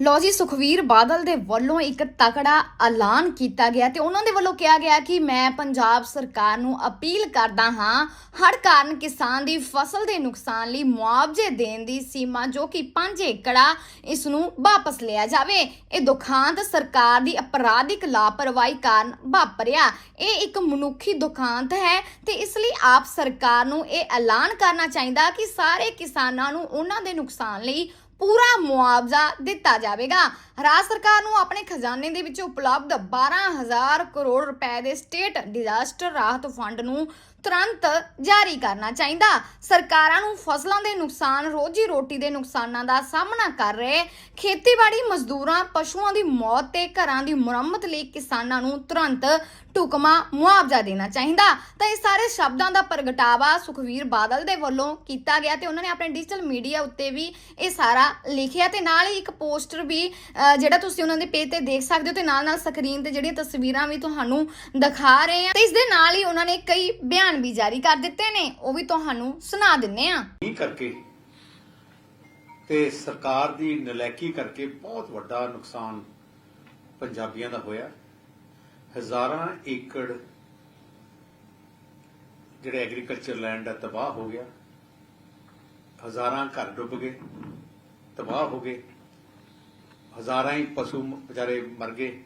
ਲੋ ਜੀ, ਸੁਖਵੀਰ ਬਾਦਲ ਦੇ ਵੱਲੋਂ ਇੱਕ ਤਕੜਾ ਐਲਾਨ ਕੀਤਾ ਗਿਆ ਤੇ ਉਹਨਾਂ ਦੇ ਵੱਲੋਂ ਕਿਹਾ ਗਿਆ ਕਿ ਮੈਂ ਪੰਜਾਬ ਸਰਕਾਰ ਨੂੰ ਅਪੀਲ ਕਰਦਾ ਹਾਂ ਹੜ੍ਹ ਕਾਰਨ ਕਿਸਾਨ ਦੀ ਫਸਲ ਦੇ ਨੁਕਸਾਨ ਲਈ ਮੁਆਵਜ਼ੇ ਦੇਣ ਦੀ ਸੀਮਾ ਜੋ ਕਿ 5 ਏਕੜਾ ਇਸ ਨੂੰ ਵਾਪਸ ਲਿਆ ਜਾਵੇ। ਇਹ ਦੁਖਾਂਤ ਸਰਕਾਰ ਦੀ ਅਪਰਾਧਿਕ ਲਾਪਰਵਾਹੀ ਕਾਰਨ ਵਾਪਰਿਆ। ਇਹ ਇੱਕ ਮਨੁੱਖੀ ਦੁਖਾਂਤ ਹੈ ਤੇ ਇਸ ਲਈ ਆਪ ਸਰਕਾਰ ਨੂੰ ਇਹ ਐਲਾਨ ਕਰਨਾ ਚਾਹੀਦਾ ਕਿ ਸਾਰੇ ਕਿਸਾਨਾਂ ਨੂੰ ਉਹਨਾਂ ਦੇ ਨੁਕਸਾਨ ਲਈ ਪੂਰਾ ਮੁਆਵਜ਼ਾ ਦਿੱਤਾ ਜਾਵੇਗਾ। ਰਾਜ ਸਰਕਾਰ ਨੂੰ ਆਪਣੇ ਖਜ਼ਾਨੇ ਦੇ ਵਿੱਚ ਉਪਲਬਧ 12000 ਕਰੋੜ ਰੁਪਏ ਦੇ ਸਟੇਟ ਡਿਜ਼ਾਸਟਰ ਰਾਹਤ ਫੰਡ ਨੂੰ ਤੁਰੰਤ ਜਾਰੀ ਕਰਨਾ ਚਾਹੀਦਾ। ਸਰਕਾਰਾਂ ਨੂੰ ਫਸਲਾਂ ਦੇ ਨੁਕਸਾਨ, ਰੋਜੀ ਰੋਟੀ ਦੇ ਨੁਕਸਾਨਾਂ ਦਾ ਸਾਹਮਣਾ ਕਰ ਰਹੇ ਖੇਤੀਬਾੜੀ ਮਜ਼ਦੂਰਾਂ, ਪਸ਼ੂਆਂ ਦੀ ਮੌਤ ਤੇ ਘਰਾਂ ਦੀ ਮੁਰੰਮਤ ਲਈ ਕਿਸਾਨਾਂ ਨੂੰ ਤੁਰੰਤ ਟੁਕਮਾ ਮੁਆਵਜ਼ਾ ਦੇਣਾ ਚਾਹੀਦਾ। ਤਾਂ ਇਹ ਸਾਰੇ ਸ਼ਬਦਾਂ ਦਾ ਪ੍ਰਗਟਾਵਾ ਸੁਖਵੀਰ ਬਾਦਲ ਦੇ ਵੱਲੋਂ ਕੀਤਾ ਗਿਆ ਤੇ ਉਹਨਾਂ ਨੇ ਆਪਣੇ ਡਿਜੀਟਲ ਮੀਡੀਆ ਉੱਤੇ ਵੀ ਇਹ ਸਾਰਾ ਲਿਖਿਆ ਤੇ ਨਾਲ ਹੀ ਇੱਕ ਪੋਸਟਰ ਵੀ ਜਿਹੜਾ ਤੁਸੀਂ ਉਹਨਾਂ ਦੇ ਪੇਜ ਤੇ ਦੇਖ ਸਕਦੇ ਹੋ ਤੇ ਨਾਲ ਨਾਲ ਸਕਰੀਨ ਤੇ ਜਿਹੜੀਆਂ ਤਸਵੀਰਾਂ ਵੀ ਤੁਹਾਨੂੰ ਦਿਖਾ ਰਹੇ ਆ ਤੇ ਇਸ ਦੇ ਨਾਲ ਹੀ ਉਹਨਾਂ ਨੇ ਕਈ ਬਿਆਨ ਵੀ ਜਾਰੀ ਕਰ ਦਿੱਤੇ ਨੇ, ਉਹ ਵੀ ਤੁਹਾਨੂੰ ਸੁਣਾ ਦਿੰਨੇ ਆ ਨਹੀਂ ਕਰਕੇ ਤੇ ਸਰਕਾਰ ਦੀ ਨਲਾਇਕੀ ਕਰਕੇ ਬਹੁਤ ਵੱਡਾ ਨੁਕਸਾਨ ਪੰਜਾਬੀਆਂ ਦਾ ਹੋਇਆ। ਹਜ਼ਾਰਾਂ ਏਕੜ ਜਿਹੜੇ ਐਗਰੀਕਲਚਰ ਲੈਂਡ ਹੈ ਤਬਾਹ ਹੋ ਗਿਆ। ਹਜ਼ਾਰਾਂ ਘਰ ਡੁੱਬ ਗਏ, ਤਬਾਹ ਹੋ ਗਏ। ਹਜ਼ਾਰਾਂ ਹੀ ਪਸ਼ੂ ਵਿਚਾਰੇ ਮਰ ਗਏ।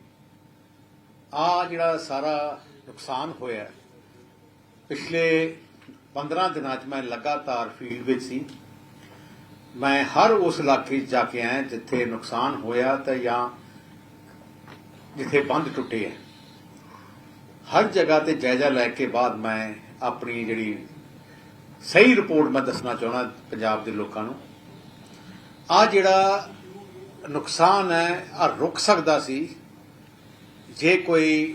ਆ ਜਿਹੜਾ ਸਾਰਾ ਨੁਕਸਾਨ ਹੋਇਆ, ਪਿਛਲੇ 15 ਦਿਨਾਂ 'ਚ ਮੈਂ ਲਗਾਤਾਰ ਫੀਲਡ ਵਿੱਚ ਸੀ। ਮੈਂ ਹਰ ਉਸ ਇਲਾਕੇ 'ਚ ਜਾ ਕੇ ਆਇਆ ਜਿੱਥੇ ਨੁਕਸਾਨ ਹੋਇਆ ਤੇ ਜਾਂ ਜਿੱਥੇ ਬੰਦ ਟੁੱਟੇ ਹੈ ਹਰ ਜਗ੍ਹਾ ਤੇ ਜਾਇਜ਼ਾ ਲੈ ਕੇ ਬਾਅਦ ਮੈਂ ਆਪਣੀ ਜਿਹੜੀ ਸਹੀ ਰਿਪੋਰਟ ਮੈਂ ਦੱਸਣਾ ਚਾਹੁੰਦਾ ਪੰਜਾਬ ਦੇ ਲੋਕਾਂ ਨੂੰ। ਆ ਜਿਹੜਾ ਨੁਕਸਾਨ ਹੈ ਆ ਰੁਕ ਸਕਦਾ ਸੀ ਜੇ ਕੋਈ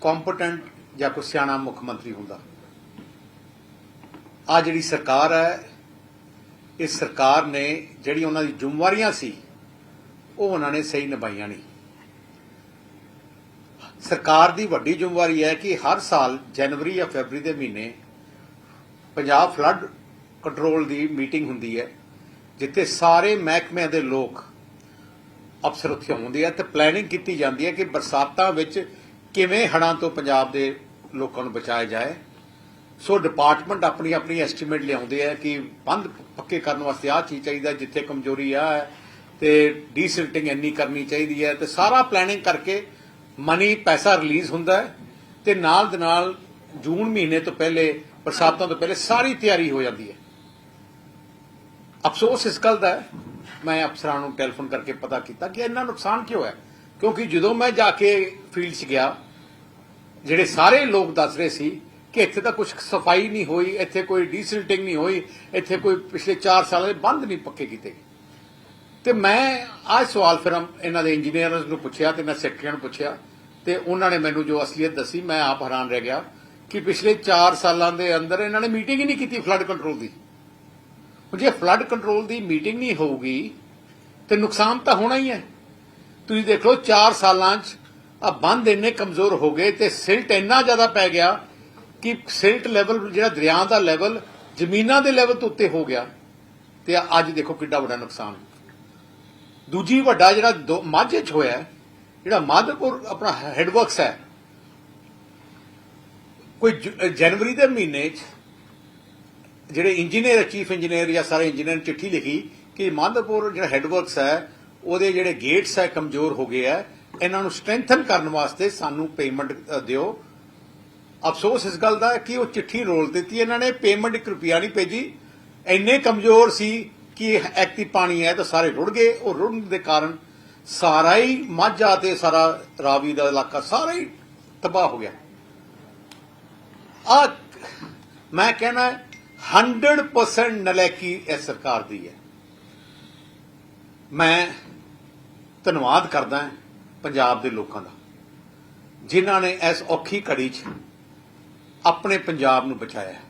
ਕੰਪੀਟੈਂਟ ਜਾਂ ਕੋਈ ਸਿਆਣਾ ਮੁੱਖ ਮੰਤਰੀ ਹੁੰਦਾ। ਆ ਜਿਹੜੀ ਸਰਕਾਰ ਹੈ, ਇਸ ਸਰਕਾਰ ਨੇ ਜਿਹੜੀ ਉਹਨਾਂ ਦੀ ਜ਼ਿੰਮੇਵਾਰੀਆਂ ਸੀ, ਉਹ ਉਹਨਾਂ ਨੇ ਸਹੀ ਨਿਭਾਈਆਂ ਨਹੀਂ। ਸਰਕਾਰ ਦੀ ਵੱਡੀ ਜ਼ਿੰਮੇਵਾਰੀ ਹੈ ਕਿ ਹਰ ਸਾਲ ਜਨਵਰੀ ਜਾਂ ਫੈਬਰੀ ਦੇ ਮਹੀਨੇ ਪੰਜਾਬ ਫਲੱਡ ਕੰਟਰੋਲ ਦੀ ਮੀਟਿੰਗ ਹੁੰਦੀ ਹੈ, ਜਿੱਥੇ ਸਾਰੇ ਮਹਿਕਮਿਆਂ ਦੇ ਲੋਕ ਅਫਸਰ ਉੱਥੇ ਆਉਂਦੇ ਆ ਤੇ ਪਲੈਨਿੰਗ ਕੀਤੀ ਜਾਂਦੀ ਹੈ ਕਿ ਬਰਸਾਤਾਂ ਵਿੱਚ ਕਿਵੇਂ ਹੜ੍ਹਾਂ ਤੋਂ ਪੰਜਾਬ ਦੇ ਲੋਕਾਂ ਨੂੰ ਬਚਾਇਆ ਜਾਏ। ਸੋ ਡਿਪਾਰਟਮੈਂਟ ਆਪਣੀ ਆਪਣੀ ਐਸਟੀਮੇਟ ਲਿਆਉਂਦੇ ਆ ਕਿ ਬੰਦ ਪੱਕੇ ਕਰਨ ਵਾਸਤੇ ਆਹ ਚੀਜ਼ ਚਾਹੀਦਾ ਜਿੱਥੇ ਕਮਜ਼ੋਰੀ ਆ ਹੈ ਤੇ ਡੀਸਿਲਟਿੰਗ ਇੰਨੀ ਕਰਨੀ ਚਾਹੀਦੀ ਹੈ ਤੇ ਸਾਰਾ ਪਲੈਨਿੰਗ ਕਰਕੇ ਮਨੀ ਪੈਸਾ ਰਿਲੀਜ਼ ਹੁੰਦਾ ਹੈ ਤੇ ਨਾਲ ਦੇ ਨਾਲ ਜੂਨ ਮਹੀਨੇ ਤੋਂ ਪਹਿਲੇ, ਬਰਸਾਤਾਂ ਤੋਂ ਪਹਿਲੇ ਸਾਰੀ ਤਿਆਰੀ ਹੋ ਜਾਂਦੀ ਹੈ। ਅਫਸੋਸ ਇਸ ਗੱਲ ਦਾ ਹੈ। ਮੈਂ ਅਫਸਰਾਂ ਨੂੰ ਟੈਲੀਫੋਨ ਕਰਕੇ ਪਤਾ ਕੀਤਾ ਕਿ ਇੰਨਾ ਨੁਕਸਾਨ ਕਿਉਂ ਹੈ? ਕਿਉਂਕਿ ਜਦੋਂ ਮੈਂ ਜਾ ਕੇ ਫੀਲਡ 'ਚ ਗਿਆ, ਜਿਹੜੇ ਸਾਰੇ ਲੋਕ ਦੱਸ ਰਹੇ ਸੀ ਕਿ ਇੱਥੇ ਤਾਂ ਕੁਝ ਸਫ਼ਾਈ ਨਹੀਂ ਹੋਈ, ਇੱਥੇ ਕੋਈ ਡੀਸਿਲਟਿੰਗ ਨਹੀਂ ਹੋਈ, ਇੱਥੇ ਕੋਈ ਪਿਛਲੇ 4 ਸਾਲਾਂ ਦੇ ਬੰਦ ਨਹੀਂ ਪੱਕੇ ਕੀਤੇ। ਗਏ ਤੇ ਮੈਂ ਆਹ ਸਵਾਲ ਫਿਰ ਇਹਨਾਂ ਦੇ ਇੰਜੀਨੀਅਰਸ ਨੂੰ ਪੁੱਛਿਆ ਤੇ ਮੈਂ ਸੈਕਟਰੀਆਂ ਨੂੰ ਪੁੱਛਿਆ ਤੇ ਉਹਨਾਂ ਨੇ ਮੈਨੂੰ ਜੋ ਅਸਲੀਅਤ ਦੱਸੀ, ਮੈਂ ਆਪ ਹੈਰਾਨ ਰਹਿ ਗਿਆ ਕਿ ਪਿਛਲੇ 4 ਸਾਲਾਂ ਦੇ ਅੰਦਰ ਇਹਨਾਂ ਨੇ ਮੀਟਿੰਗ ਹੀ ਨਹੀਂ ਕੀਤੀ ਫਲੱਡ ਕੰਟਰੋਲ ਦੀ। ਜੇ ਫਲੱਡ ਕੰਟਰੋਲ ਦੀ ਮੀਟਿੰਗ ਨਹੀਂ ਹੋਊਗੀ, ਤੇ ਨੁਕਸਾਨ ਤਾਂ ਹੋਣਾ ਹੀ ਹੈ। ਤੁਸੀਂ ਦੇਖ ਲਓ 4 ਸਾਲਾਂ 'ਚ ਆ ਬੰਦ ਇੰਨੇ ਕਮਜ਼ੋਰ ਹੋ ਗਏ ਤੇ ਸਿਲਟ ਇੰਨਾ ਜ਼ਿਆਦਾ ਪੈ ਗਿਆ ਕਿ ਸਿਲਟ ਲੈਵਲ ਜਿਹੜਾ ਦਰਿਆ ਦਾ ਲੈਵਲ ਜ਼ਮੀਨਾਂ ਦੇ ਲੈਵਲ ਤੋਂ ਉੱਤੇ ਹੋ ਗਿਆ। ਤੇ ਅੱਜ ਦੇਖੋ ਕਿੱਡਾ ਵੱਡਾ ਨੁਕਸਾਨ। ਦੂਜੀ ਵੱਡਾ ਜਿਹੜਾ ਮਾਝੇ 'ਚ ਹੋਇਆ, ਜਿਹੜਾ ਮਾਧੋਪੁਰ ਆਪਣਾ ਹੈਡਵਰਕਸ ਹੈ, ਕੋਈ ਜਨਵਰੀ ਦੇ ਮਹੀਨੇ 'ਚ ਜਿਹੜੇ ਇੰਜੀਨੀਅਰ ਚੀਫ ਇੰਜੀਨੀਅਰ ਜਾਂ ਸਾਰੇ ਇੰਜੀਨੀਅਰ ਨੇ ਚਿੱਠੀ ਲਿਖੀ ਕਿ ਮਾਧੋਪੁਰ ਜਿਹੜਾ ਹੈਡਵਰਕਸ ਹੈ, ਉਹਦੇ ਜਿਹੜੇ ਗੇਟਸ ਹੈ ਕਮਜ਼ੋਰ ਹੋ ਗਏ ਹੈ, ਇਹਨਾਂ ਨੂੰ ਸਟਰੈਂਥਨ ਕਰਨ ਵਾਸਤੇ ਸਾਨੂੰ ਪੇਮੈਂਟ ਦਿਓ। ਅਫਸੋਸ ਇਸ ਗੱਲ ਦਾ ਕਿ ਉਹ ਚਿੱਠੀ ਰੋਲ ਦਿੱਤੀ ਇਹਨਾਂ ਨੇ ਪੇਮੈਂਟ 1 ਰੁਪਿਆ ਨਹੀਂ ਭੇਜੀ। ਇੰਨੇ ਕਮਜ਼ੋਰ ਸੀ ਕਿ ਐਕਤੀ ਪਾਣੀ ਹੈ ਤਾਂ ਸਾਰੇ ਰੁੜ ਗਏ, ਉਹ ਰੁੜਨ ਦੇ ਕਾਰਨ ਸਾਰਾ ਹੀ ਮਾਝਾ ਤੇ ਸਾਰਾ ਰਾਵੀ ਦਾ ਇਲਾਕਾ ਸਾਰਾ ਹੀ ਤਬਾਹ ਹੋ ਗਿਆ। ਆ ਮੈਂ ਕਹਿਣਾ 100% ਨਲੈਕੀ ਇਸ ਸਰਕਾਰ ਦੀ ਹੈ। ਮੈਂ ਧੰਨਵਾਦ ਕਰਦਾ ਪੰਜਾਬ ਦੇ ਲੋਕਾਂ ਦਾ, ਜਿਨ੍ਹਾਂ ਨੇ ਇਸ ਔਖੀ ਘੜੀ 'ਚ ਆਪਣੇ ਪੰਜਾਬ ਨੂੰ ਬਚਾਇਆ